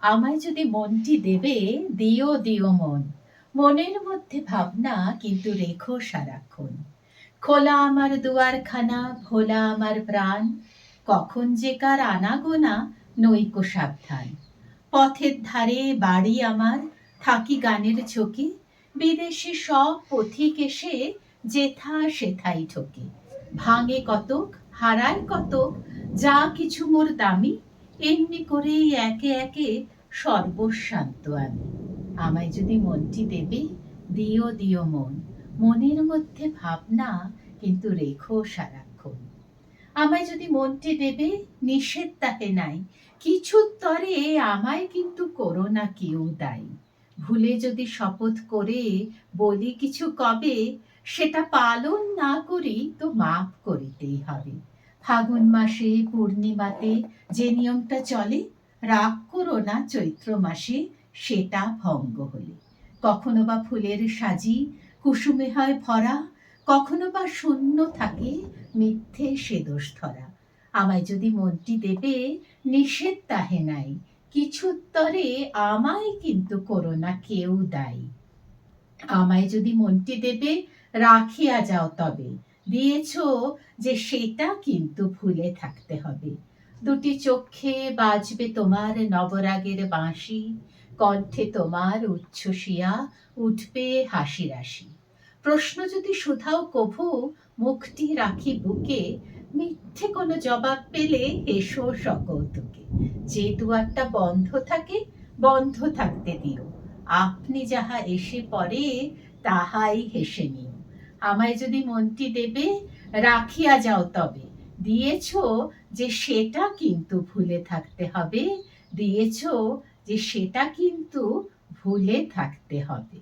আমায় যদি মনটি দেবে, দিও দিও মন। মনের মধ্যে ভাবনা, কিন্তু রেখো সারাক্ষণ। খোলা আমার দুয়ারখানা, ভোলা আমার প্রাণ। কখন যে কার আনাগোনা, নৈক সাবধান। পথের ধারে বাড়ি আমার, থাকি গানের ঝোঁকে। বিদেশি সব পথিক এসে, যেথা সেথাই ঠোকে। ভাঙে কতক, হারায় কতক, যা কিছু মোর দামি এমনি করেই একে একে সর্বশান্ত আমি। আমায় যদি মনটি দেবে, দিও দিও মন। মনের মধ্যে ভাবনা, কিন্তু রেখো সারাক্ষণ। আমায় যদি মনটি দেবে, নিষেধ তাহে নাই। কিছু তরে আমায় কিন্তু করো না কেউ দায়ী। ভুলে যদি শপথ করে বলি কিছু কবে, সেটা পালন না করি তো মাফ করিতেই হবে। ফাগুন মাসে, পূর্ণিমাতে যে নিয়মটা চলে, রাগ করো না চৈত্র মাসে, সেটা ভঙ্গ হলে। কখনো বা ফুলের সাজি, কুসুমে হয় ভরা, কখনো বা শূন্য থাকে, মিথ্যে সে দোষ ধরা। আমায় যদি মনটি দেবে, নিষেধ তাহে নাই। কিছুত্তরে আমায় কিন্তু করো না কেউ দায়ী। আমায় যদি মনটি দেবে, রাখিয়া যাও তবে। দিয়েছ যে সেটা কিন্তু ভুলে থাকতে হবে। দুটি চোখে বাজবে তোমার নবরাগের বাঁশি, কণ্ঠে তোমার উচ্ছ্বসিয়া, উঠবে হাসি। রাশি প্রশ্ন যদি শুধাও কভু মুখটি রাখি বুকে, মিথ্যে কোনো জবাব পেলে এসো সকৌতুকে। যে দুয়ারটা বন্ধ থাকে, বন্ধ থাকতে দিও। আপনি যাহা এসে পড়ে, তাহাই হেসে নিও। আমায় যদি মনটি দেবে, রাখিয়া যাও তবে। দিয়েছ যে সেটা কিন্তু ভুলে থাকতে হবে। দিয়েছ যে সেটা কিন্তু ভুলে থাকতে হবে।